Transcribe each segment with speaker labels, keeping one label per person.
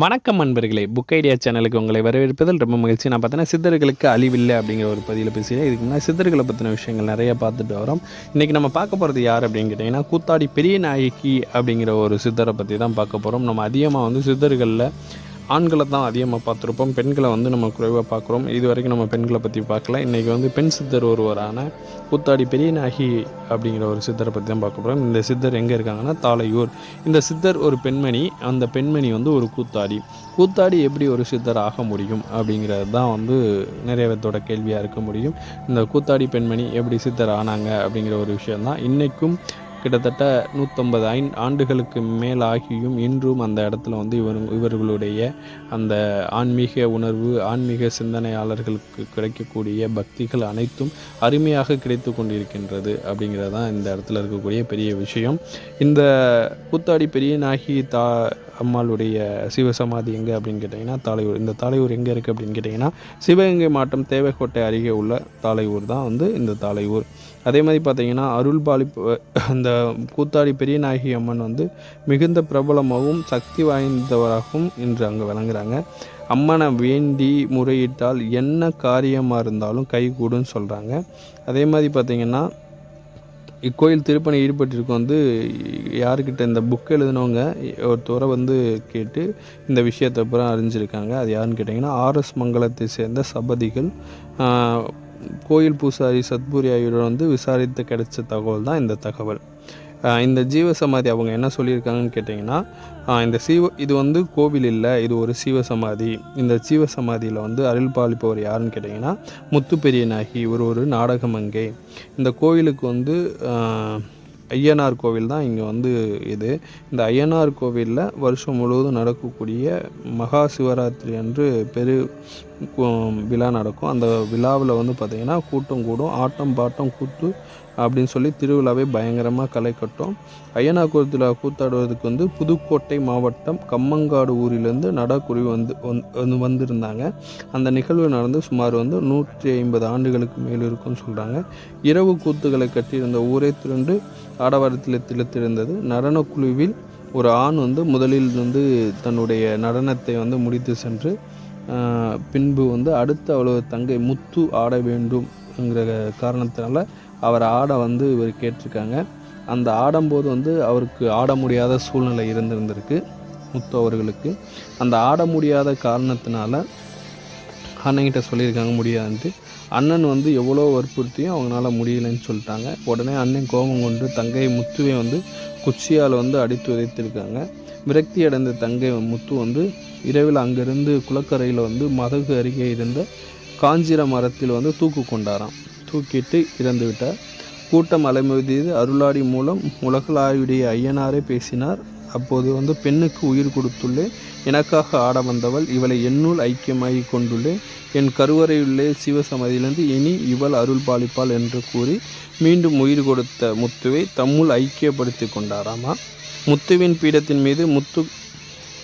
Speaker 1: வணக்கம் அன்பர்களே book idea சேனலுக்கு உங்களை வரவேற்பதில் ரொம்ப மகிழ்ச்சி. நான் பார்த்தீங்கன்னா சித்தர்களுக்கு அழிவில்லை அப்படிங்கிற ஒரு பதிவில் பேசுகிறேன் இதுக்கு முன்னாடி சித்தர்களை பற்றின விஷயங்கள் நிறைய பார்த்துட்டு வரோம். இன்றைக்கி நம்ம பார்க்க போகிறது யார் அப்படின்னு கேட்டிங்கன்னா கூத்தாடி பெரிய நாயகி அப்படிங்கிற ஒரு சித்தரை பற்றி தான் பார்க்க போகிறோம் நம்ம அதிகமாக வந்து சித்தர்களில் ஆண்களை தான் அதிகமாக பார்த்துருப்போம். பெண்களை வந்து நம்ம குறைவாக பார்க்குறோம். இது வரைக்கும் நம்ம பெண்களை பற்றி பார்க்கல. இன்றைக்கி வந்து பெண் சித்தர் ஒருவரான கூத்தாடி பெரியநாயகி அப்படிங்கிற ஒரு சித்தரை பற்றி தான் பார்க்க போகிறோம் இந்த சித்தர் எங்கே இருக்காங்கன்னா தாளையூர் இந்த சித்தர் ஒரு பெண்மணி அந்த பெண்மணி வந்து ஒரு கூத்தாடி. கூத்தாடி எப்படி ஒரு சித்தர் ஆக முடியும் அப்படிங்கிறது தான் வந்து நிறைய பேர்த்தோட கேள்வியாக இருக்க முடியும். இந்த கூத்தாடி பெண்மணி எப்படி சித்தர் ஆனாங்க அப்படிங்கிற ஒரு விஷயந்தான் இன்றைக்கும் கிட்டத்தட்ட நூற்றம்பது ஐந் ஆண்டுகளுக்கு மேல் ஆகியும் இன்றும் அந்த இடத்துல வந்து இவர் இவர்களுடைய அந்த ஆன்மீக உணர்வு ஆன்மீக சிந்தனையாளர்களுக்கு கிடைக்கக்கூடிய பக்திகள் அனைத்தும் அருமையாக கிடைத்து கொண்டிருக்கின்றது அப்படிங்கிறது தான் இந்த இடத்துல இருக்கக்கூடிய பெரிய விஷயம். இந்த கூத்தாடி பெரியநாயகி தா அம்மாளுடைய சிவசமாதி எங்கே அப்படின்னு கேட்டிங்கன்னா தாலையூர் இந்த தாலையூர் எங்கே இருக்குது அப்படின்னு கேட்டிங்கன்னா சிவகங்கை மாவட்டம் தேவைக்கோட்டை அருகே உள்ள தாலையூர் தான் வந்து இந்த தாலையூர் அதே மாதிரி பார்த்தீங்கன்னா அருள் பாலிப்பு அந்த கூத்தாடி பெரியநாயகி அம்மன் வந்து மிகுந்த பிரபலமாகவும் சக்தி வாய்ந்தவராகவும் இன்று அங்கே விளங்குறாங்க. அம்மனை வேண்டி முறையிட்டால் என்ன காரியமாக இருந்தாலும் கைகூடுன்னு சொல்கிறாங்க அதே மாதிரி பார்த்திங்கன்னா இக்கோயில் திருப்பணி ஈடுபட்டிருக்கும் வந்து யாருக்கிட்ட இந்த புக் எழுதினவங்க ஒருத்தரை வந்து கேட்டு இந்த விஷயத்தை அப்புறம் அறிஞ்சிருக்காங்க. அது யாருன்னு கேட்டிங்கன்னா ஆர்எஸ் மங்கலத்தை சேர்ந்த சபதிகள் கோயில் பூசாரி சத்புரி ஆகியோர் வந்து விசாரித்து கிடைச்ச தகவல் தான் இந்த தகவல். இந்த இந்த ஜீவசமாதி அவங்க என்ன சொல்லியிருக்காங்கன்னு கேட்டிங்கன்னா இந்த சீவ இது வந்து கோவில் இல்லை இது ஒரு சீவசமாதி. இந்த சீவசமாதியில் வந்து அருள் பாலிப்பவர் யாருன்னு கேட்டிங்கன்னா முத்து நாகி இவர் ஒரு நாடகமங்கை இந்த கோவிலுக்கு வந்து ஐயனார் கோவில் தான் இங்கே வந்து இது. இந்த ஐயனார் கோவிலில் வருஷம் முழுவதும் நடக்கக்கூடிய மகா சிவராத்திரி அன்று பெரு விழா நடக்கும். அந்த விழாவில் வந்து பார்த்திங்கன்னா கூட்டம் கூடும். ஆட்டம் பாட்டம் கூத்து அப்படின்னு சொல்லி திருவிழாவை பயங்கரமாக களை கட்டும். ஐயனார் கோவிலில் கூத்தாடுவதற்கு வந்து புதுக்கோட்டை மாவட்டம் கம்மங்காடு ஊரிலேருந்து நடக்குருவி வந்து வந்து- வந்து வந்திருந்தாங்க. அந்த நிகழ்வு நடந்து சுமார் வந்து நூற்றி ஐம்பது ஆண்டுகளுக்கு மேல் இருக்கும்னு சொல்கிறாங்க இரவு கூத்துகளை கட்டியிருந்த ஊரே திரண்டு ஆடவாரத்தில் திளைத்திருந்தது நடனக்குழுவில் ஒரு ஆண் வந்து முதலில் வந்து தன்னுடைய நடனத்தை வந்து முடித்து சென்று பின்பு வந்து அடுத்து அவளது தங்கை முத்து ஆட வேண்டும்ங்கிற காரணத்தினால அவர் ஆட வந்து இவர் கேட்டிருக்காங்க. அந்த ஆடும்போது வந்து அவருக்கு ஆட முடியாத சூழ்நிலை இருந்திருந்திருக்கு முத்து அவர்களுக்கு. அந்த ஆட முடியாத காரணத்தினால அண்ணங்கிட்ட சொல்லியிருக்காங்க முடியாதுன்ட்டு. அண்ணன் வந்து எவ்வளோ வற்புறுத்தியும் அவங்களால முடியலைன்னு சொல்லிட்டாங்க. உடனே அண்ணன் கோபம் கொண்டு தங்கை முத்துவை வந்து குச்சியால் வந்து அடித்து உதைத்திருக்காங்க. விரக்தி அடைந்த தங்கை முத்து வந்து இரவில் அங்கிருந்து குளக்கரையில் வந்து மதகு அருகே இருந்த காஞ்சிர மரத்தில் வந்து தூக்கு கொண்டாராம். தூக்கிட்டு இறந்து விட்டார். கூட்டம் அலைமோதியது அருளாடி மூலம் உலகளாவிடைய ஐயனாரே பேசினார். அப்போது வந்து பெண்ணுக்கு உயிர் கொடுத்துள்ளேன் எனக்காக ஆட வந்தவள் இவளை என்னுள் ஐக்கியமாகி கொண்டுள்ளேன் என் கருவறையுள்ளே சிவசமதியிலிருந்து இனி இவள் அருள் பாலிப்பாள் என்று கூறி மீண்டும் உயிர் கொடுத்த முத்துவை தம்முள் ஐக்கியப்படுத்தி கொண்டாராமா? முத்துவின் பீடத்தின் மீது முத்து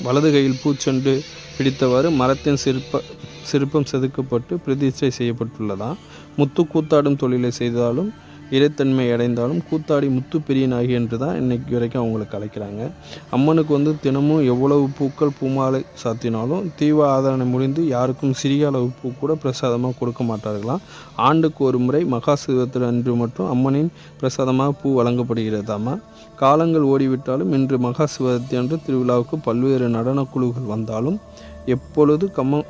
Speaker 1: வலது கையில் பூச்செண்டு பிடித்தவாறு மரத்தின் சிற்ப சிற்பம் செதுக்கப்பட்டு பிரதிஷ்டை செய்யப்பட்டுள்ளதாம் முத்து கூத்தாடும் தொழிலை செய்தாலும் இறைத்தன்மை அடைந்தாலும் கூத்தாடி முத்து பெரியனாகி என்று தான் இன்னைக்கு வரைக்கும் அவங்களுக்கு அழைக்கிறாங்க. அம்மனுக்கு வந்து தினமும் எவ்வளவு பூக்கள் பூமாலை சாத்தினாலும் தீவ ஆதரணை முடிந்து யாருக்கும் சிறிய அளவு பூ கூட பிரசாதமாக கொடுக்க மாட்டார்களாம். ஆண்டுக்கு ஒரு முறை மகா சிவராத்திரி அன்று மட்டும் அம்மனின் பிரசாதமாக பூ வழங்கப்படுகிறதாமா? காலங்கள் ஓடிவிட்டாலும் இன்று மகா சிவராத்திரி அன்று திருவிழாவுக்கு பல்வேறு நடனக் குழுக்கள் வந்தாலும் எப்பொழுது கம்ம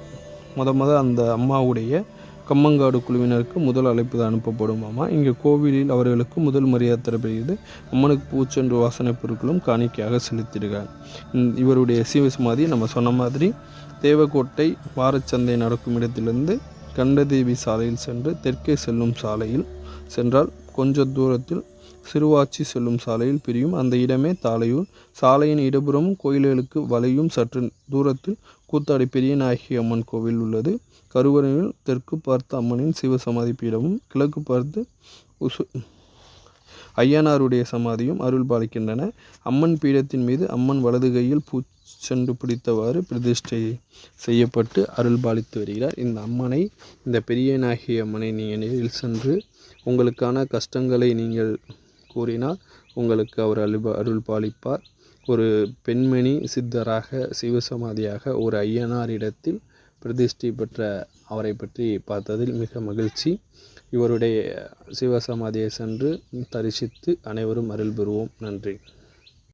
Speaker 1: முத முத அந்த அம்மாவுடைய கம்மங்காடு குழுவினருக்கு முதல் அழைப்பு அனுப்பப்படுமாமா இங்கே கோவிலில் அவர்களுக்கு முதல் மரியாதை தரப்படுகிறது அம்மனுக்கு பூச்சென்று வாசனை பொருட்களும் காணிக்கையாக செலுத்திடுகிறார் இவருடைய இவருடைய சிவசமாதி நம்ம சொன்ன மாதிரி தேவக்கோட்டை வாரச்சந்தை நடக்கும் இடத்திலிருந்து கண்டதேவி சாலையில் சென்று தெற்கே செல்லும் சாலையில் சென்றால் கொஞ்ச தூரத்தில் சிறுவாச்சி செல்லும் சாலையில் பிரியும். அந்த இடமே தாலையூர் சாலையின் இடப்புறமும் கோயில்களுக்கு வலையும் சற்று தூரத்தில் கூத்தாடி பெரியநாயகி அம்மன் கோவில் உள்ளது. கருவறையில் தெற்கு பார்த்த அம்மனின் சிவசமாதி பீடமும் கிழக்கு பார்த்து உசு ஐயனாருடைய சமாதியும் அருள் பாலிக்கின்றன. அம்மன் பீடத்தின் மீது அம்மன் வலது கையில் பூச்செண்டு பிடித்தவாறு பிரதிஷ்டை செய்யப்பட்டு அருள் பாலித்து வருகிறார். இந்த அம்மனை இந்த பெரியநாயகி அம்மனை நீங்கள் நேரில் சென்று உங்களுக்கான கஷ்டங்களை நீங்கள் கூறினால் உங்களுக்கு அவர் அருள் அருள் பாலிப்பார் ஒரு பெண்மணி சித்தராக சிவசமாதியாக ஒரு ஐயனாரிடத்தில் பிரதிஷ்டை பெற்ற அவரை பற்றி பார்த்ததில் மிக மகிழ்ச்சி. இவருடைய சிவசமாதியை சென்று தரிசித்து அனைவரும் அருள் பெறுவோம். நன்றி.